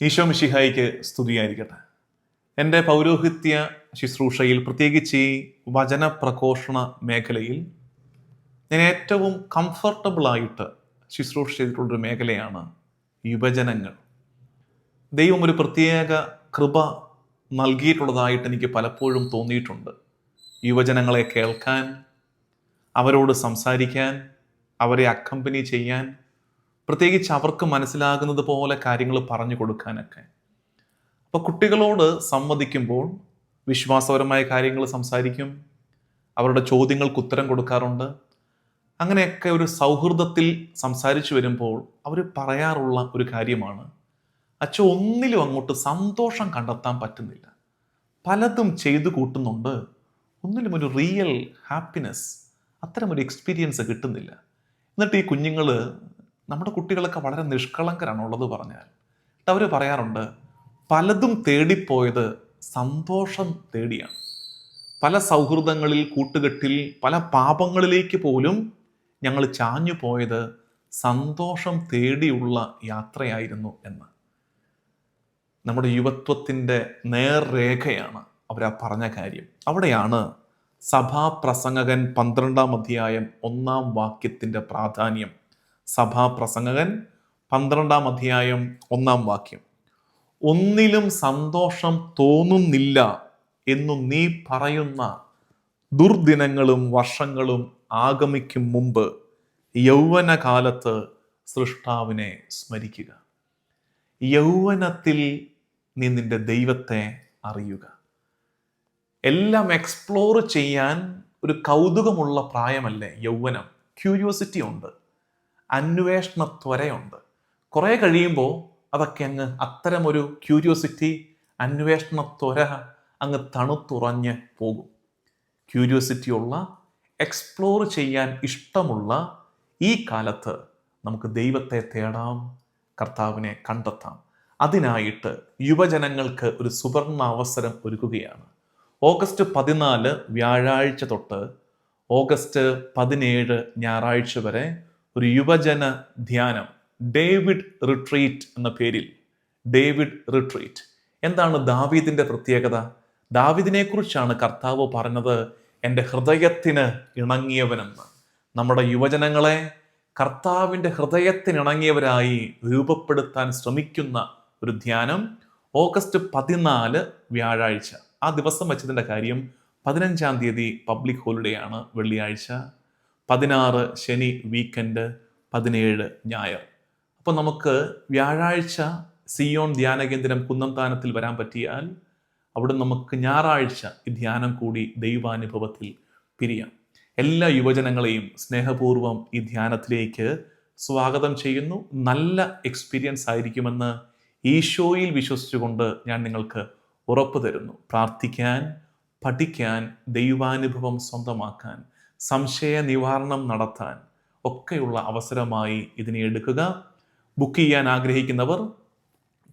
ഈശോ മിഷിഹായിക്ക് സ്തുതിയായിരിക്കട്ടെ. എന്റെ പൗരോഹിത്യ ശുശ്രൂഷയിൽ പ്രത്യേകിച്ച് ഈ വചന പ്രഘോഷണ മേഖലയിൽ ഞാൻ ഏറ്റവും കംഫർട്ടബിളായിട്ട് ശുശ്രൂഷ ചെയ്തിട്ടുള്ളൊരു മേഖലയാണ് യുവജനങ്ങൾ. ദൈവം ഒരു പ്രത്യേക കൃപ നൽകിയിട്ടുള്ളതായിട്ട് എനിക്ക് പലപ്പോഴും തോന്നിയിട്ടുണ്ട്. യുവജനങ്ങളെ കേൾക്കാൻ അവരോട് സംസാരിക്കാൻ അവരെ അക്കമ്പനി ചെയ്യാൻ പ്രത്യേകിച്ച് അവർക്ക് മനസ്സിലാകുന്നത് പോലെ കാര്യങ്ങൾ പറഞ്ഞു കൊടുക്കാനൊക്കെ. അപ്പോൾ കുട്ടികളോട് സംവദിക്കുമ്പോൾ വിശ്വാസപരമായ കാര്യങ്ങൾ സംസാരിക്കും. അവരുടെ ചോദ്യങ്ങൾക്ക് ഉത്തരം കൊടുക്കാറുണ്ട്. അങ്ങനെയൊക്കെ ഒരു സൗഹൃദത്തിൽ സംസാരിച്ചു വരുമ്പോൾ അവർ പറയാറുള്ള ഒരു കാര്യമാണ്. അച്ഛ ഒന്നിലും അങ്ങോട്ട് സന്തോഷം കണ്ടെത്താൻ പറ്റുന്നില്ല. പലതും ചെയ്തു കൂട്ടുന്നുണ്ട്. ഒന്നിലും ഒരു റിയൽ ഹാപ്പിനെസ് അത്തരം ഒരു എക്സ്പീരിയൻസ് കിട്ടുന്നില്ല. എന്നിട്ട് ഈ കുഞ്ഞുങ്ങൾ നമ്മുടെ കുട്ടികളൊക്കെ വളരെ നിഷ്കളങ്കരാണ് ഉള്ളത് പറഞ്ഞാൽ. അവർ പറയാറുണ്ട് പലതും തേടിപ്പോയത് സന്തോഷം തേടിയാണ്. പല സൗഹൃദങ്ങളിൽ കൂട്ടുകെട്ടിൽ പല പാപങ്ങളിലേക്ക് പോലും ഞങ്ങൾ ചാഞ്ഞു പോയത് സന്തോഷം തേടിയുള്ള യാത്രയായിരുന്നു എന്ന്. നമ്മുടെ യുവത്വത്തിന്റെ നേർരേഖയാണ് അവരാ പറഞ്ഞ കാര്യം. അവിടെയാണ് സഭാപ്രസംഗകൻ പന്ത്രണ്ടാം അധ്യായം ഒന്നാം വാക്യത്തിന്റെ പ്രാധാന്യം. സഭാപ്രസംഗകൻ പന്ത്രണ്ടാം അധ്യായം ഒന്നാം വാക്യം. ഒന്നിലും സന്തോഷം തോന്നുന്നില്ല എന്നു നീ പറയുന്ന ദുർദിനങ്ങളും വർഷങ്ങളും ആഗമിക്കും മുമ്പ് യൗവനകാലത്ത് സൃഷ്ടാവിനെ സ്മരിക്കുക. യൗവനത്തിൽ നീ നിന്റെ ദൈവത്തെ അറിയുക. എല്ലാം എക്സ്പ്ലോർ ചെയ്യാൻ ഒരു കൗതുകമുള്ള പ്രായമല്ലേ യൗവനം? ക്യൂരിയോസിറ്റി ഉണ്ട്. അന്വേഷണ ത്വരയുണ്ട് കുറേ കഴിയുമ്പോൾ അതൊക്കെ അങ്ങ് അത്തരമൊരു ക്യൂരിയോസിറ്റി അന്വേഷണ ത്വര അങ്ങ് തണുത്തുറഞ്ഞ് പോകും. ക്യൂരിയോസിറ്റി ഉള്ള എക്സ്പ്ലോർ ചെയ്യാൻ ഇഷ്ടമുള്ള ഈ കാലത്ത് നമുക്ക് ദൈവത്തെ തേടാം കർത്താവിനെ കണ്ടെത്താം. അതിനായിട്ട് യുവജനങ്ങൾക്ക് ഒരു സുവർണ അവസരം ഒരുക്കുകയാണ്. ഓഗസ്റ്റ് പതിനാല് വ്യാഴാഴ്ച തൊട്ട് ഓഗസ്റ്റ് പതിനേഴ് ഞായറാഴ്ച വരെ ഒരു യുവജന ധ്യാനം. ഡേവിഡ് റിട്രീറ്റ് എന്ന പേരിൽ. David retreat. എന്താണ് ദാവീദിന്റെ പ്രത്യേകത? ദാവീദിനെ കുറിച്ചാണ് കർത്താവ് പറഞ്ഞത് എന്റെ ഹൃദയത്തിന് ഇണങ്ങിയവനെന്ന്. നമ്മുടെ യുവജനങ്ങളെ കർത്താവിന്റെ ഹൃദയത്തിന് ഇണങ്ങിയവരായി രൂപപ്പെടുത്താൻ ശ്രമിക്കുന്ന ഒരു ധ്യാനം ഓഗസ്റ്റ് പതിനാല് വ്യാഴാഴ്ച. ആ ദിവസം വെച്ചതിന്റെ കാര്യം പതിനഞ്ചാം തീയതി പബ്ലിക് ഹോളിഡേ ആണ് വെള്ളിയാഴ്ച. പതിനാറ് ശനി വീക്കെൻഡ് പതിനേഴ് ഞായർ. അപ്പോൾ നമുക്ക് വ്യാഴാഴ്ച സിയോൺ ധ്യാന കേന്ദ്രം കുന്നംതാനത്തിൽ വരാൻ പറ്റിയാൽ അവിടെ നമുക്ക് ഞായറാഴ്ച ഈ ധ്യാനം കൂടി ദൈവാനുഭവത്തിൽ പിരിയാം. എല്ലാ യുവജനങ്ങളെയും സ്നേഹപൂർവം ഈ ധ്യാനത്തിലേക്ക് സ്വാഗതം ചെയ്യുന്നു. നല്ല എക്സ്പീരിയൻസ് ആയിരിക്കുമെന്ന് ഈശോയിൽ വിശ്വസിച്ചുകൊണ്ട് ഞാൻ നിങ്ങൾക്ക് ഉറപ്പ് തരുന്നു. പ്രാർത്ഥിക്കാൻ പഠിക്കാൻ ദൈവാനുഭവം സ്വന്തമാക്കാൻ സംശയ നിവാരണം നടത്താൻ ഒക്കെയുള്ള അവസരമായി ഇതിനെ എടുക്കുക. ബുക്ക് ചെയ്യാൻ ആഗ്രഹിക്കുന്നവർ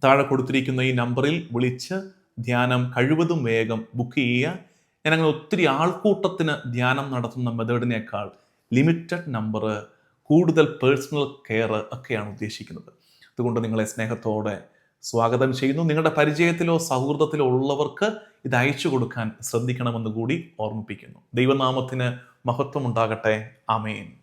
താഴെ കൊടുത്തിരിക്കുന്ന ഈ നമ്പറിൽ വിളിച്ച് ധ്യാനം കഴിവതും വേഗം ബുക്ക് ചെയ്യുക. ഞാൻ ഒത്തിരി ആൾക്കൂട്ടത്തിന് ധ്യാനം നടത്തുന്ന മെത്തേഡിനേക്കാൾ ലിമിറ്റഡ് നമ്പർ കൂടുതൽ പേഴ്സണൽ കെയർ ഒക്കെയാണ് ഉദ്ദേശിക്കുന്നത്. അതുകൊണ്ട് നിങ്ങളെ സ്നേഹത്തോടെ സ്വാഗതം ചെയ്യുന്നു. നിങ്ങളുടെ പരിചയത്തിലോ സൗഹൃദത്തിലോ ഉള്ളവർക്ക് ഇത് അയച്ചു കൊടുക്കാൻ ശ്രദ്ധിക്കണമെന്ന് കൂടി ഓർമ്മിപ്പിക്കുന്നു. ദൈവനാമത്തിന് മഹത്വമുണ്ടാകട്ടെ. അമേൻ